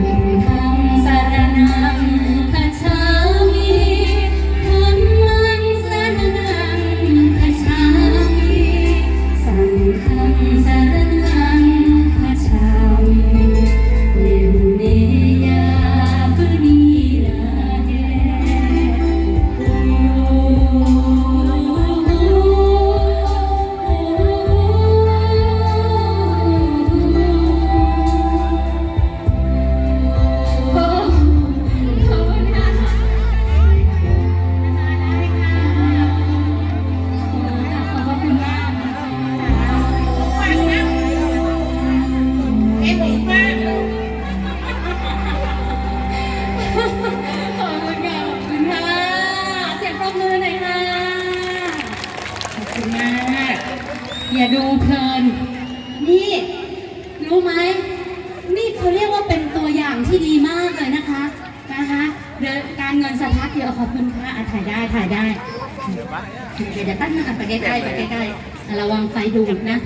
Thank you. อย่าดูเพลิน นี่ รู้ไหม นี่เขาเรียกว่าเป็นตัวอย่างที่ดีมากเลยนะคะนะคะเดินการเงินสะพัดเยอะขอบคุณค่ะอะถ่ายได้ถ่ายได้เดี๋ยวจะตั้งมาไปใกล้ๆไปใกล้ๆระวังไฟดูดนะ